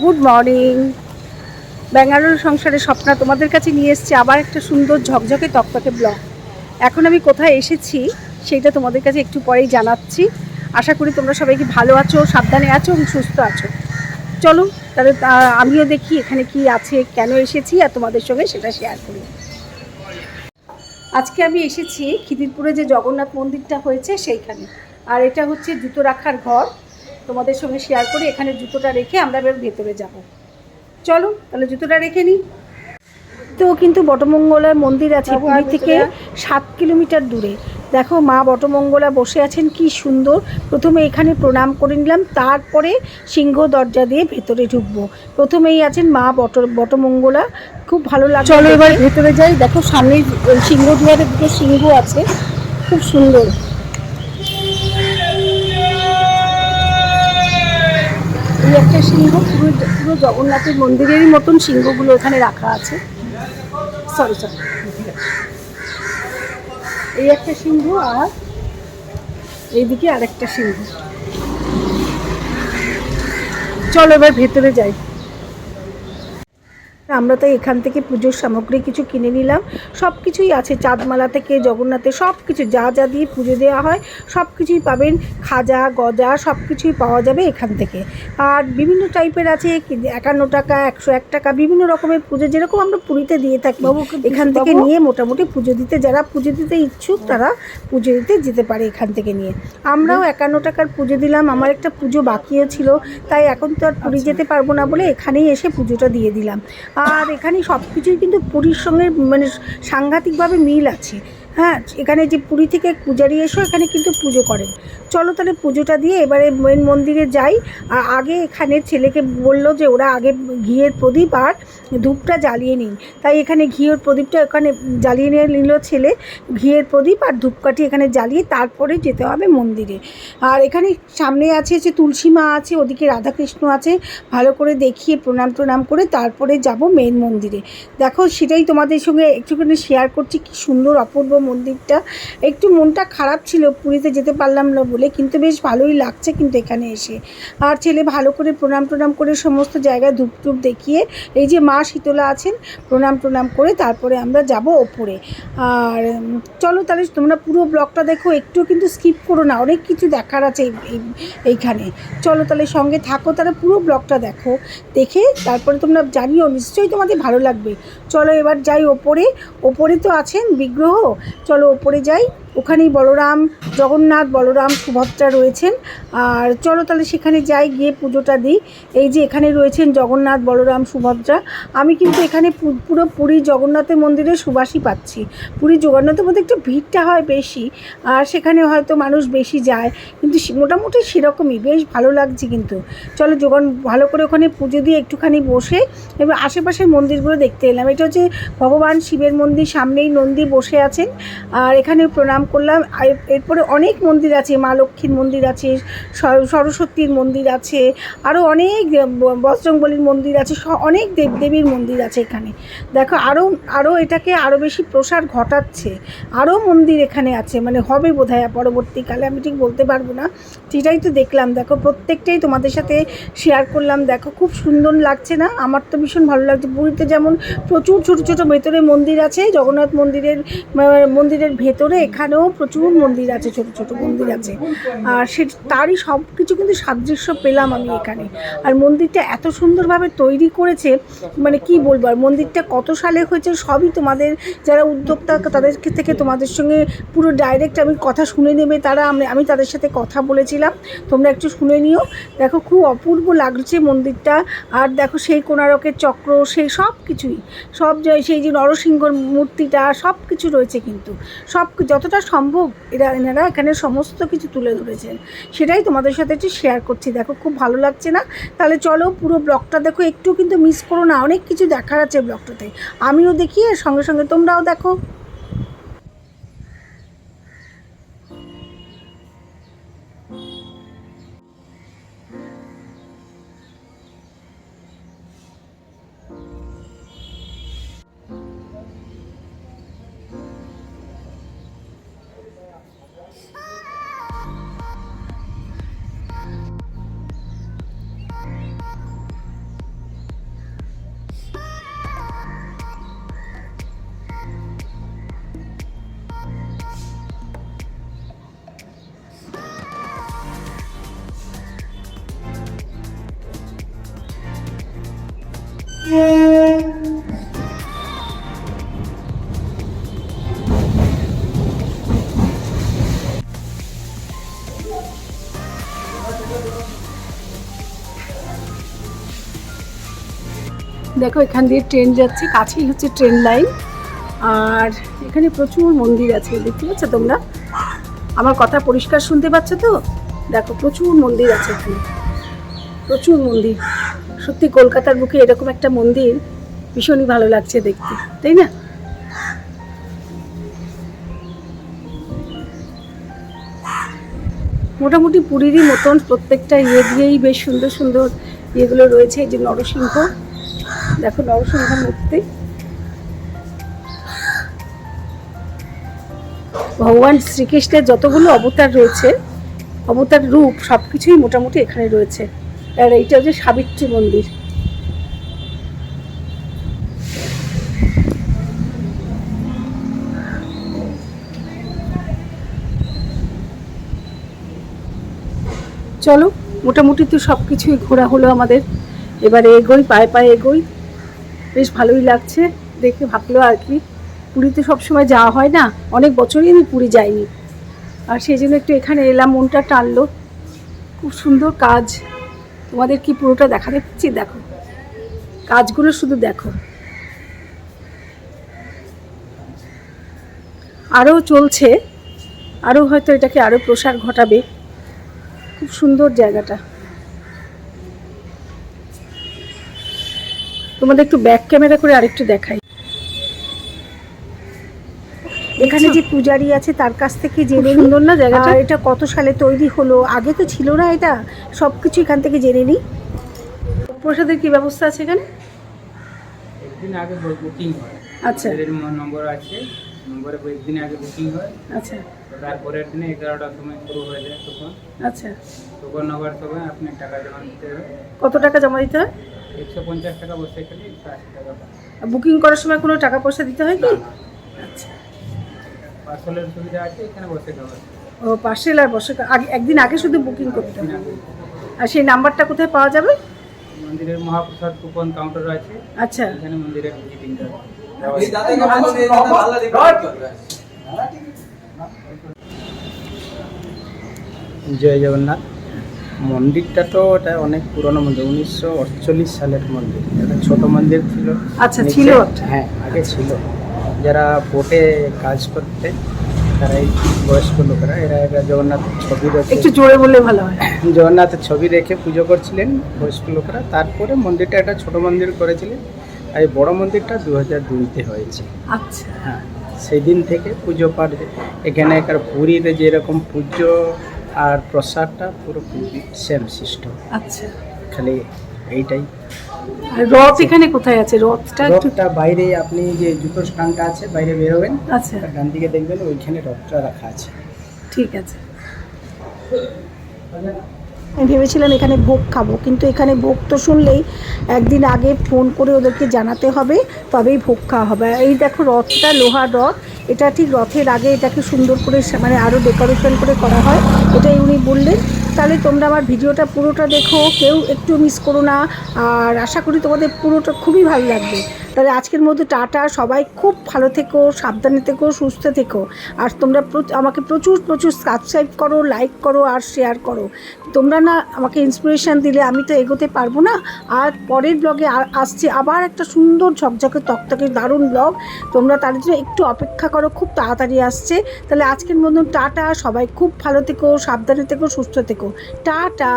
Good morning Bangalore সংসারে স্বপ্না তোমাদের কাছে নিয়ে এসেছি, আবার একটা সুন্দর ঝকঝকে তকতকে ব্লগ এখন আমি কোথায় এসেছি সেইটা তোমাদের কাছে একটু পরেই জানাচ্ছি। আশা করি তোমরা সবাই কি ভালো আছো, সাবধানে আছো এবং সুস্থ আছো। চলো, তাহলে আমিও দেখি এখানে কি আছে, কেন এসেছি আর তোমাদের সঙ্গে সেটা শেয়ার করি। আজকে আমি এসেছি খিদিরপুরে যে জগন্নাথ মন্দিরটা হয়েছে সেইখানে। আর এটা হচ্ছে জুতো রাখার ঘর। তোমাদের সঙ্গে শেয়ার করি এখানে জুতোটা রেখে আমরা এবার ভেতরে যাব। চলো তাহলে জুতোটা রেখে নিই। তো কিন্তু বটমঙ্গলার মন্দির আছে পুরী থেকে সাত কিলোমিটার দূরে। দেখো মা বটমঙ্গলা বসে আছেন কি সুন্দর। প্রথমে এখানে প্রণাম করে নিলাম তারপরে সিংহ দরজা দিয়ে ভেতরে ঢুকবো। প্রথমেই আছেন মা বট বটমঙ্গলা। খুব ভালো লাগে চলো এবার ভেতরে যাই। দেখো সামনে সিংহ দুয়ারে দুটো সিংহ আছে। খুব সুন্দর। একটা সিংহ, পুরো পুরো জগন্নাথের মন্দিরেরই মতন সিংহগুলো এখানে রাখা আছে। সরি সরি এই একটা সিংহ আর এইদিকে আরেকটা সিংহ। চলো এবার ভেতরে যাই। আমরা তাই এখান থেকে পুজোর সামগ্রী কিছু কিনে নিলাম। সব কিছুই আছে চাঁদমালা থেকে জগন্নাথের সব কিছু যা যা দিয়ে পুজো দেওয়া হয় সব কিছুই পাবেন। খাজা গজা সব কিছুই পাওয়া যাবে এখান থেকে। আর বিভিন্ন টাইপের আছে একান্ন টাকা একশো এক টাকা বিভিন্ন রকমের পুজো যেরকম আমরা পুরীতে দিয়ে থাকি। এখান থেকে নিয়ে মোটামুটি পুজো দিতে যারা পুজো দিতে ইচ্ছুক তারা পুজো দিতে যেতে পারে এখান থেকে নিয়ে। আমরাও একান্ন টাকার পুজো দিলাম আমার একটা পুজো বাকিও ছিল তাই এখন তো আর পুরী যেতে পারব না বলে এখানেই এসে পুজোটা দিয়ে দিলাম। আর এখানে সব কিছুই কিন্তু পুরীর সঙ্গে মানে সাংঘাতিকভাবে মিল আছে। হ্যাঁ এখানে যে পুরী থেকে পূজারি এসো, এখানে কিন্তু পুজো করেন। চলো তাহলে পুজোটা দিয়ে এবারে মেন মন্দিরে যাই। আর আগে এখানে ছেলেকে বলল যে ওরা আগে ঘিয়ের প্রদীপ আর ধূপটা জ্বালিয়ে নিন। তাই এখানে ঘিয়ের প্রদীপটা এখানে জ্বালিয়ে নিয়ে নিল ছেলে। ঘিয়ের প্রদীপ আর ধূপকাঠি এখানে জ্বালিয়ে তারপরে যেতে হবে মন্দিরে। আর এখানে সামনে আছে যে তুলসী মা আছে, ওদিকে রাধাকৃষ্ণ আছে। ভালো করে দেখিয়ে প্রণাম প্রণাম করে তারপরে যাব মেন মন্দিরে। দেখো সেটাই তোমাদের সঙ্গে একটুখানি শেয়ার করছি, কি সুন্দর অপূর্ব মন্দিরটা। একটু মনটা খারাপ ছিল, পুরীতে যেতে পারলাম না বলে, কিন্তু বেশ ভালোই লাগছে কিন্তু এখানে এসে। আর ছেলে ভালো করে প্রণাম প্রণাম করে সমস্ত জায়গায় ধূপ টুপ দেখিয়ে, এই যে মা শীতলা আছেন, প্রণাম প্রণাম করে তারপরে আমরা যাব ওপরে। আর চলো তাহলে তোমরা পুরো ব্লগটা দেখো, একটু কিন্তু স্কিপ করো না, অনেক কিছু দেখার আছে এই- এই- এইখানে। চলো তাহলে সঙ্গে থাকো, তাহলে পুরো ব্লগটা দেখো, দেখে তারপরে তোমরা জানিও, নিশ্চয়ই তোমাদের ভালো লাগবে। চলো এবার যাই ওপরে ওপরে তো আছেন বিগ্রহ চলো ওপরে যাই। ওখানেই বলরাম, জগন্নাথ, বলরাম, সুভদ্রা রয়েছেন। আর চলো তাহলে সেখানে যাই, গিয়ে পুজোটা দিই। এই যে এখানে রয়েছেন জগন্নাথ, বলরাম, সুভদ্রা। আমি কিন্তু এখানে পুরো পুরী জগন্নাথের মন্দিরে সুবাসই পাচ্ছি। পুরী জগন্নাথের মধ্যে একটু ভিড়টা হয় বেশি, আর সেখানে হয়তো মানুষ বেশি যায়। কিন্তু মোটামুটি সেরকমই, বেশ ভালো লাগছে কিন্তু। চলো যোগান ভালো করে ওখানে পুজো দিয়ে একটুখানি বসে এবার আশেপাশের মন্দিরগুলো দেখতে এলাম। এটা হচ্ছে ভগবান শিবের মন্দির, সামনেই নন্দী বসে আছেন। আর এখানে প্রণাম করলাম। এরপরে অনেক মন্দির আছে, মা লক্ষ্মীর মন্দির আছে, সর- সরস্বতীর মন্দির আছে আরও অনেক বজরংবলীর মন্দির আছে অনেক দেবদেবীর মন্দির আছে এখানে। দেখো আরও আরও এটাকে আরও বেশি প্রসার ঘটাচ্ছে। আরও মন্দির এখানে আছে মানে হবে বোধ হয় পরবর্তীকালে, আমি ঠিক বলতে পারব না। সেটাই তো দেখলাম। দেখো, প্রত্যেকটাই তোমাদের সাথে শেয়ার করলাম। দেখো, খুব সুন্দর লাগছে না? আমার তো ভীষণ ভালো লাগছে। পুরীতে যেমন প্রচুর ছোট ছোট ভেতরে মন্দির আছে, জগন্নাথ মন্দিরের মন্দিরের ভেতরে এখানেও প্রচুর মন্দির আছে, ছোট ছোট মন্দির আছে। আর সে, তারই সব কিছু কিন্তু সাদৃশ্য পেলাম আমি এখানে। আর মন্দিরটা এত সুন্দরভাবে তৈরি করেছে মানে কি বলব, আর মন্দিরটা কত সালে হয়েছে সবই তোমাদের, যারা উদ্যোক্তা তাদের থেকে তোমাদের সঙ্গে পুরো ডাইরেক্ট আমি কথা শুনে নেবে তারা। আমি আমি তাদের সাথে কথা বলেছিলাম, তোমরা একটু শুনে নিও। দেখো খুব অপূর্ব লাগছে মন্দিরটা। আর দেখো সেই কোনারকের চক্র, সেই সব কিছুই সব সেই যে নরসিংহর মূর্তিটা সব কিছু রয়েছে কিন্তু। সব যতটা সম্ভব? এরা, এনারা এখানে সমস্ত কিছু তুলে ধরেছেন। সেটাই তোমাদের সাথে একটু শেয়ার করছি। দেখো, খুব ভালো লাগছে না? তাহলে চলো পুরো ব্লগটা দেখো। একটু কিন্তু মিস করো না। অনেক কিছু দেখার আছে ব্লগটাতে। আমিও দেখি, আর সঙ্গে সঙ্গে তোমরাও দেখো। দেখো, এখান দিয়ে ট্রেন যাচ্ছে, কাছেই হচ্ছে ট্রেন লাইন আর এখানে প্রচুর মন্দির আছে, দেখতে পাচ্ছ তোমরা? আমার কথা পরিষ্কার শুনতে পাচ্ছ তো? দেখো, প্রচুর মন্দির আছে এখানে। প্রচুর মন্দির। সত্যি, কলকাতার বুকে এরকম একটা মন্দির ভীষণই ভালো লাগছে দেখতে, তাই না? মোটামুটি পুরীরই মতন প্রত্যেকটা ইয়ে দিয়েই বেশ সুন্দর সুন্দর ইয়েগুলো রয়েছে, এই যে নরসিংহ। দেখো নরসিংহ মূর্তি। ভগবান শ্রীকৃষ্ণের যতগুলো অবতার রয়েছে, অবতার রূপ সব কিছুই মোটামুটি এখানে রয়েছে। আর এইটা হচ্ছে সাবিত্রী মন্দির। চলো, মোটামুটি তো সব কিছুই ঘোরা হলো আমাদের। এবারে এগোই, পায়ে পায়ে এগোই। বেশ ভালোই লাগছে দেখে, ভাবলো আর কি, পুরীতে সবসময় যাওয়া হয় না? অনেক বছরই আমি পুরী যাইনি। আর সেই জন্য একটু এখানে এলাম, মনটা টানলো। খুব সুন্দর কাজ। তোমাদের কি পুরোটা দেখাতে পাচ্ছি দেখো। কাজগুলো শুধু দেখো। আরও চলছে। আরও হয়তো এটাকে আরও প্রসার ঘটাবে। খুব সুন্দর জায়গাটা। তোমাদের একটু ব্যাক ক্যামেরা করে আরেকটু দেখাই। এখানে যে পূজারি আছে তার কাছ থেকে জেনে। সুন্দর না জায়গাটা? এটা কত সালে তৈরি হলো? আগে তো ছিল না এটা। সব কিছু এখান থেকে জেনে নিই প্রসাদের কি ব্যবস্থা আছে এখানে? একদিন আগে হয় আচ্ছা। নম্বর আছে। নম্বরে একদিন আগে বুকিং হয়। আচ্ছা। তারপরের দিনে এগারোটার সময় শুরু হয়ে যায় তখন। আচ্ছা। তখন হবার সময় আপনি টাকা জমা দিতে হবে। কত টাকা জমা দিতে হয়? একশো পঞ্চাশ টাকা বসে খেলে একশো আশি টাকা বুকিং করার সময় কোনো টাকা পয়সা দিতে হয় কি? আচ্ছা। পার্সেলের সুবিধা আছে এখানে বসে খাবার ও পার্সেল আর বসে আগে একদিন আগে শুধু বুকিং করতে হবে। আর সেই নাম্বারটা কোথায় পাওয়া যাবে? মন্দিরের মহাপ্রসাদ কুপন কাউন্টার আছে। আচ্ছা। এখানে মন্দিরের ভিজিটিংটা জয় জগন্নাথ। মন্দিরটা তো এটা অনেক পুরনো মন্দির উনিশশো আটচল্লিশ সালের মন্দির। এটা ছোট মন্দির ছিল। আচ্ছা, ছিল? হ্যাঁ আগে ছিল। যারা বোটে কাজ করতে তারা এই বয়স্ক লোকেরা এরা এরা জগন্নাথ ছবি রেখে একটু জোরে বললে ভালো হয়। জগন্নাথের ছবি রেখে পুজো করছিলেন বয়স্ক লোকেরা। তারপরে মন্দিরটা একটা ছোট মন্দির করেছিলেন। আর এই বড় মন্দিরটা দু হাজার দুইতে হয়েছে। আচ্ছা। হ্যাঁ সেই দিন থেকে পুজো পাঠ এখানে এখানে পুরীতে যেরকম পুজো আর প্রসাদটা পুরো সেম সিস্টেম আচ্ছা। খালি এইটাই। আর রথ এখানে কোথায় আছে? রথটা রথটা বাইরে আপনি যে জুতো স্থানটা আছে বাইরে বেরোবেন। আচ্ছা। ডান দিকে দেখবেন ওইখানে রথটা রাখা আছে। ঠিক আছে। আমি ভেবেছিলাম এখানে ভোগ খাব, কিন্তু এখানে ভোগ তো শুনলেই একদিন আগে ফোন করে ওদেরকে জানাতে হবে, তবেই ভোগ খাওয়া হবে। এই দেখো রথটা, লোহার রথ, এটা ঠিক রথের আগে এটাকে সুন্দর করে মানে আরও ডেকোরেশন করে করা হয়, এটাই উনি বললেন। তাহলে তোমরা আমার ভিডিওটা পুরোটা দেখো, কেউ একটু মিস করো না, আর আশা করি তোমাদের পুরোটা খুবই ভালো লাগবে। তাহলে আজকের মধ্যে টাটা, সবাই খুব ভালো থেকো, সাবধানে থেকো, সুস্থ থেকো। আর তোমরা আমাকে প্রচুর প্রচুর সাবস্ক্রাইব করো লাইক করো আর শেয়ার করো। তোমরা না আমাকে ইন্সপিরেশান দিলে আমি তো এগোতে পারব না। আর পরের ব্লগে আসছে আবার একটা সুন্দর ঝকঝকে, তকতকে দারুণ ব্লগ তোমরা তার জন্য একটু অপেক্ষা করো, খুব তাড়াতাড়ি আসছে। তাহলে আজকের মতন টাটা, সবাই খুব ভালো থেকো, সাবধানে থেকো, সুস্থ থেকো। টাটা!